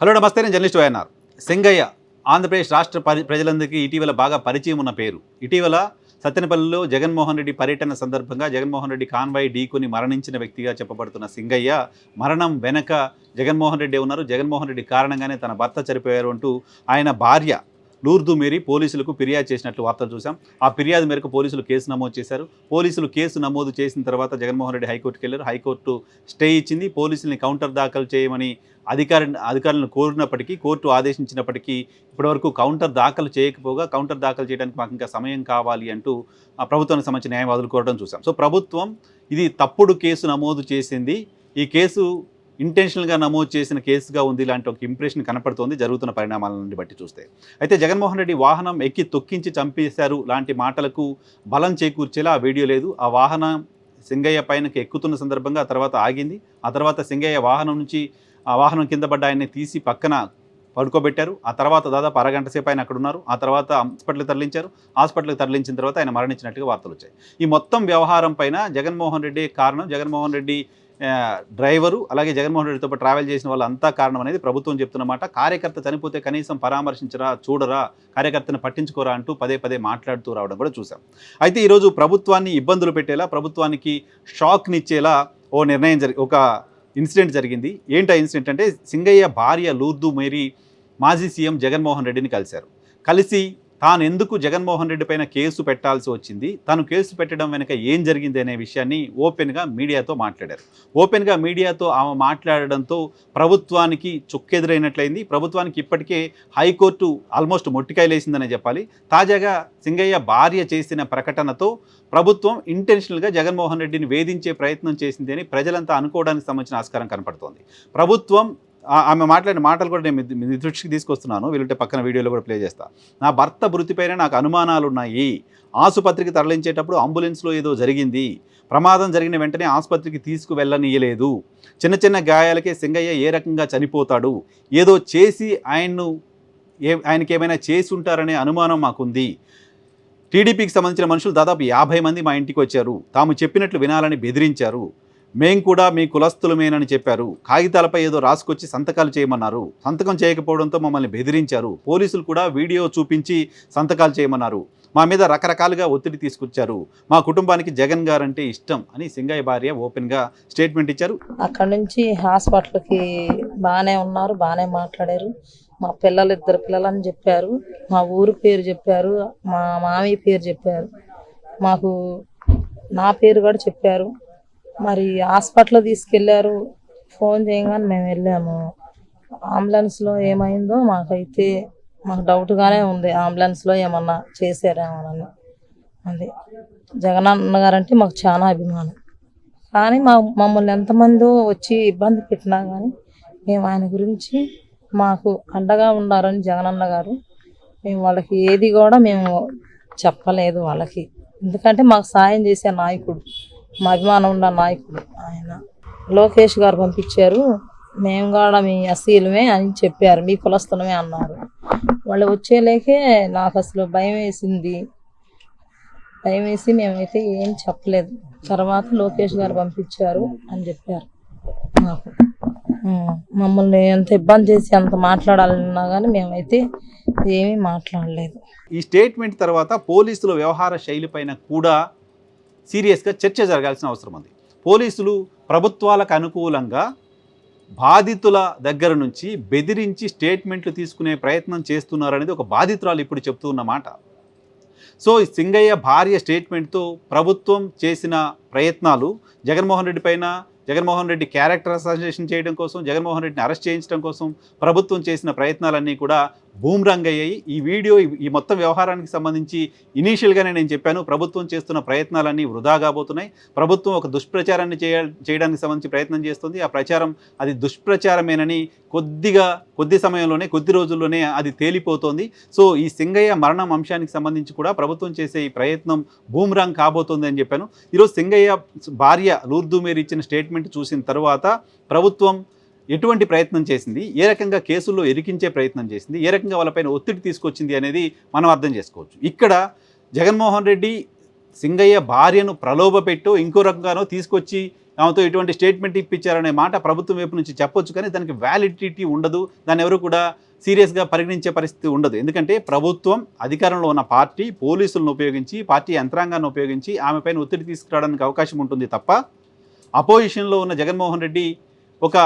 Hello నమస్తే నేను journalist YNR. Singayya Andhra Pradesh రాష్ట్ర పరి ప్రజలందరికీ ఇటీవల బాగా పరిచయం ఉన్న పేరు. ఇటీవల సత్తెనపల్లిలో జగన్మోహన్ రెడ్డి పర్యటన సందర్భంగా జగన్మోహన్ రెడ్డి కాన్వాయ్ ఢీకొని మరణించిన వ్యక్తిగా చెప్పబడుతున్న సింగయ్య మరణం వెనక జగన్మోహన్ రెడ్డి ఉన్నారు. జగన్మోహన్ రెడ్డి కారణంగానే తన భర్త చనిపోయారు అంటూ ఆయన భార్య లూర్దు మేరీ పోలీసులకు ఫిర్యాదు చేసినట్లు వార్తలు చూసాం ఆ ఫిర్యాదు మేరకు పోలీసులు కేసు నమోదు చేశారు. పోలీసులు కేసు నమోదు చేసిన తర్వాత జగన్మోహన్ రెడ్డి హైకోర్టుకి వెళ్ళారు. హైకోర్టు స్టే ఇచ్చింది. పోలీసుల్ని కౌంటర్ దాఖలు చేయమని అధికారి అధికారులను కోరినప్పటికీ కోర్టు ఆదేశించినప్పటికీ ఇప్పటివరకు కౌంటర్ దాఖలు చేయకపోగా కౌంటర్ దాఖలు చేయడానికి మాకు ఇంకా సమయం కావాలి అంటూ ఆ ప్రభుత్వానికి సంబంధించిన న్యాయవాదులు కోరడం చూసాం సో ప్రభుత్వం ఇది తప్పుడు కేసు నమోదు చేసింది. ఈ కేసు ఇంటెన్షనల్గా నమోదు చేసిన కేసుగా ఉంది ఇలాంటి ఒక ఇంప్రెషన్ కనపడుతోంది జరుగుతున్న పరిణామాల నుండి బట్టి చూస్తే. అయితే జగన్మోహన్ రెడ్డి వాహనం ఎక్కి తొక్కించి చంపేశారు లాంటి మాటలకు బలం చేకూర్చేలా ఆ వీడియో లేదు. ఆ వాహనం సింగయ్య పైనకి ఎక్కుతున్న సందర్భంగా ఆ తర్వాత ఆగింది. ఆ తర్వాత సింగయ్య వాహనం నుంచి ఆ వాహనం కింద పడ్డ ఆయన్ని తీసి పక్కన పడుకోబెట్టారు. ఆ తర్వాత దాదాపు అరగంట సేపు ఆయన అక్కడ ఉన్నారు. ఆ తర్వాత హాస్పిటల్కి తరలించారు. హాస్పిటల్కి తరలించిన తర్వాత ఆయన మరణించినట్టుగా వార్తలు వచ్చాయి. ఈ మొత్తం వ్యవహారం పైన జగన్మోహన్ రెడ్డి కారణం జగన్మోహన్ రెడ్డి డ్రైవరు అలాగే జగన్మోహన్ రెడ్డితో పాటు ట్రావెల్ చేసిన వాళ్ళంతా కారణం అనేది ప్రభుత్వం చెప్తున్నమాట కార్యకర్త చనిపోతే కనీసం పరామర్శించరా చూడరా కార్యకర్తను పట్టించుకోరా అంటూ పదే పదే మాట్లాడుతూ రావడం కూడా చూసాం అయితే ఈరోజు ప్రభుత్వాన్ని ఇబ్బందులు పెట్టేలా ప్రభుత్వానికి షాక్నిచ్చేలా ఓ నిర్ణయం జరి ఒక ఇన్సిడెంట్ జరిగింది. ఏంటి ఇన్సిడెంట్ అంటే సింగయ్య భార్య లూర్దు మేరీ మాజీ సీఎం జగన్మోహన్ రెడ్డిని కలిశారు. కలిసి తాను ఎందుకు జగన్మోహన్ రెడ్డి పైన కేసు పెట్టాల్సి వచ్చింది? తను కేసు పెట్టడం వెనుక ఏం జరిగింది అనే విషయాన్ని ఓపెన్గా మీడియాతో మాట్లాడారు. ఓపెన్గా మీడియాతో ఆమె మాట్లాడడంతో ప్రభుత్వానికి చుక్కెదురైనట్లయింది. ప్రభుత్వానికి ఇప్పటికే హైకోర్టు ఆల్మోస్ట్ మొట్టికాయలేసిందనే చెప్పాలి. తాజాగా సింగయ్య భార్య చేసిన ప్రకటనతో ప్రభుత్వం ఇంటెన్షనల్గా జగన్మోహన్ రెడ్డిని వేధించే ప్రయత్నం చేసింది అని ప్రజలంతా అనుకోవడానికి సంబంధించిన ఆస్కారం కనపడుతోంది. ప్రభుత్వం ఆమె మాట్లాడిన మాటలు కూడా నేను మీ- దృష్టికి తీసుకొస్తున్నాను. వీళ్ళంటే పక్కన వీడియోలో కూడా ప్లే చేస్తా. నా భర్త మృతిపైన నాకు అనుమానాలు ఉన్నాయి. ఆసుపత్రికి తరలించేటప్పుడు అంబులెన్స్లో ఏదో జరిగింది. ప్రమాదం జరిగిన వెంటనే ఆసుపత్రికి తీసుకువెళ్ళనీయలేదు. చిన్న చిన్న గాయాలకే సింగయ్య ఏ రకంగా చనిపోతాడు? ఏదో చేసి ఆయన్ను ఏ ఆయనకి ఏమైనా చేసి ఉంటారనే అనుమానం మాకుంది. టీడీపీకి సంబంధించిన మనుషులు దాదాపు యాభై మంది మా ఇంటికి వచ్చారు. తాము చెప్పినట్లు వినాలని బెదిరించారు. మేం కూడా మీ కులస్తులమేనని చెప్పారు. కాగితాలపై ఏదో రాసుకొచ్చి సంతకాలు చేయమన్నారు. సంతకం చేయకపోవడంతో మమ్మల్ని బెదిరించారు. పోలీసులు కూడా వీడియో చూపించి సంతకాలు చేయమన్నారు. మా మీద రకరకాలుగా ఒత్తిడి తీసుకొచ్చారు. మా కుటుంబానికి జగన్ గారంటే ఇష్టం అని సింగయ్య భార్య ఓపెన్గా స్టేట్మెంట్ ఇచ్చారు. అక్కడ నుంచి హాస్పిటల్కి బాగానే ఉన్నారు బాగానే మాట్లాడారు. మా పిల్లలు ఇద్దరు పిల్లలని చెప్పారు. మా ఊరు పేరు చెప్పారు. మా మామయ్య పేరు చెప్పారు. మాకు నా పేరు కూడా చెప్పారు. మరి హాస్పిటల్ తీసుకెళ్ళారు ఫోన్ చేయగానే మేము వెళ్ళాము. అంబులెన్స్లో ఏమైందో మాకైతే మాకు డౌట్గానే ఉంది. అంబులెన్స్లో ఏమన్నా చేశారేమోనని అది. జగనన్న గారంటే మాకు చాలా అభిమానం. కానీ మా మమ్మల్ని ఎంతమందో వచ్చి ఇబ్బంది పెట్టినా కానీ మేము ఆయన గురించి మాకు అండగా ఉన్నారని జగనన్న గారు మేము వాళ్ళకి ఏది కూడా మేము చెప్పలేదు వాళ్ళకి. ఎందుకంటే మాకు సాయం చేసే నాయకుడు. మా అభిమానం ఉన్న నాయకుడు ఆయన. లోకేష్ గారు పంపించారు మేము కూడా మీ అసీలమే అని చెప్పారు మీ కులస్తులమే అన్నారు. వాళ్ళు వచ్చేలేకే నాకు అసలు భయం వేసింది. భయం వేసి మేమైతే ఏం చెప్పలేదు. తర్వాత లోకేష్ గారు పంపించారు అని చెప్పారు మాకు మమ్మల్ని ఎంత ఇబ్బంది చేసి అంత మాట్లాడాలన్నా కానీ మేమైతే ఏమీ మాట్లాడలేదు. ఈ స్టేట్మెంట్ తర్వాత పోలీసుల వ్యవహార శైలిపైన కూడా సీరియస్గా చర్చ జరగాల్సిన అవసరం ఉంది. పోలీసులు ప్రభుత్వాలకు అనుకూలంగా బాధితుల దగ్గర నుంచి బెదిరించి స్టేట్మెంట్లు తీసుకునే ప్రయత్నం చేస్తున్నారనేది ఒక బాధితురాలు ఇప్పుడు చెప్తూ ఉన్న మాట. సో ఈ సింగయ్య భార్య స్టేట్మెంట్తో ప్రభుత్వం చేసిన ప్రయత్నాలు జగన్మోహన్ రెడ్డి పైన జగన్మోహన్ రెడ్డి క్యారెక్టర్ అసోసియేషన్ చేయడం కోసం జగన్మోహన్ రెడ్డిని అరెస్ట్ చేయించడం కోసం ప్రభుత్వం చేసిన ప్రయత్నాలన్నీ కూడా బూమ్రంగ్ అయ్యాయి ఈ వీడియో ఈ- మొత్తం వ్యవహారానికి సంబంధించి ఇనీషియల్గానే నేను చెప్పాను. ప్రభుత్వం చేస్తున్న ప్రయత్నాలన్నీ వృధా కాబోతున్నాయి. ప్రభుత్వం ఒక దుష్ప్రచారాన్ని చేయ చేయడానికి సంబంధించి ప్రయత్నం చేస్తుంది. ఆ ప్రచారం అది దుష్ప్రచారమేనని కొద్దిగా కొద్ది సమయంలోనే కొద్ది రోజుల్లోనే అది తేలిపోతోంది. సో ఈ సింగయ్య మరణం అంశానికి సంబంధించి కూడా ప్రభుత్వం చేసే ఈ ప్రయత్నం బూమ్రాంగ్ కాబోతోంది అని చెప్పాను. ఈరోజు సింగయ్య భార్య లూర్దు మేరీ ఇచ్చిన స్టేట్మెంట్ చూసిన తర్వాత ప్రభుత్వం ఎటువంటి ప్రయత్నం చేసింది? ఏ రకంగా కేసుల్లో ఎరికించే ప్రయత్నం చేసింది? ఏ రకంగా వాళ్ళపైన ఒత్తిడి తీసుకొచ్చింది అనేది మనం అర్థం చేసుకోవచ్చు. ఇక్కడ జగన్మోహన్ రెడ్డి సింగయ్య భార్యను ప్రలోభపెట్టు ఇంకో రకంగానో తీసుకొచ్చి ఆమెతో ఇటువంటి స్టేట్మెంట్ ఇప్పించారనే మాట ప్రభుత్వం వైపు నుంచి చెప్పొచ్చు కానీ దానికి వ్యాలిడిటీ ఉండదు. దాన్ని ఎవరు కూడా సీరియస్గా పరిగణించే పరిస్థితి ఉండదు. ఎందుకంటే ప్రభుత్వం అధికారంలో ఉన్న పార్టీ పోలీసులను ఉపయోగించి పార్టీ యంత్రాంగాన్ని ఉపయోగించి ఆమెపైన ఒత్తిడి తీసుకురావడానికి అవకాశం ఉంటుంది తప్ప అపోజిషన్లో ఉన్న జగన్మోహన్ రెడ్డి ఒక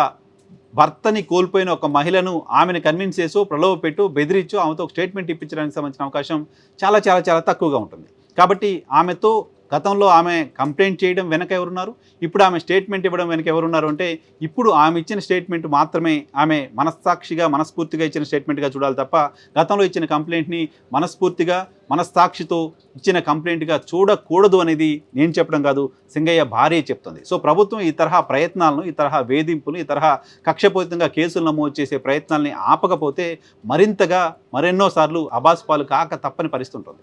భర్తని కోల్పోయిన ఒక మహిళను ఆమెను కన్విన్స్ చేసో ప్రలోభ పెట్టు బెదిరించో ఆమెతో ఒక స్టేట్మెంట్ ఇప్పించడానికి సంబంధించిన అవకాశం చాలా చాలా చాలా తక్కువగా ఉంటుంది. కాబట్టి ఆమెతో గతంలో ఆమె కంప్లైంట్ చేయడం వెనక ఎవరున్నారు? ఇప్పుడు ఆమె స్టేట్మెంట్ ఇవ్వడం వెనక ఎవరున్నారు అంటే ఇప్పుడు ఆమె ఇచ్చిన స్టేట్మెంట్ మాత్రమే ఆమె మనస్సాక్షిగా మనస్ఫూర్తిగా ఇచ్చిన స్టేట్మెంట్గా చూడాలి తప్ప గతంలో ఇచ్చిన కంప్లైంట్ని మనస్ఫూర్తిగా మనస్సాక్షితో ఇచ్చిన కంప్లైంట్గా చూడకూడదు అనేది నేను చెప్పడం కాదు సింగయ్య భార్య చెప్తుంది. సో ప్రభుత్వం ఈ తరహా ప్రయత్నాలను ఈ తరహా వేధింపులు ఈ తరహా కక్షపూరితంగా కేసులు నమోదు చేసే ప్రయత్నాల్ని ఆపకపోతే మరింతగా మరెన్నోసార్లు అబాస్పాలు కాక తప్పని పరిస్థితి ఉంటుంది.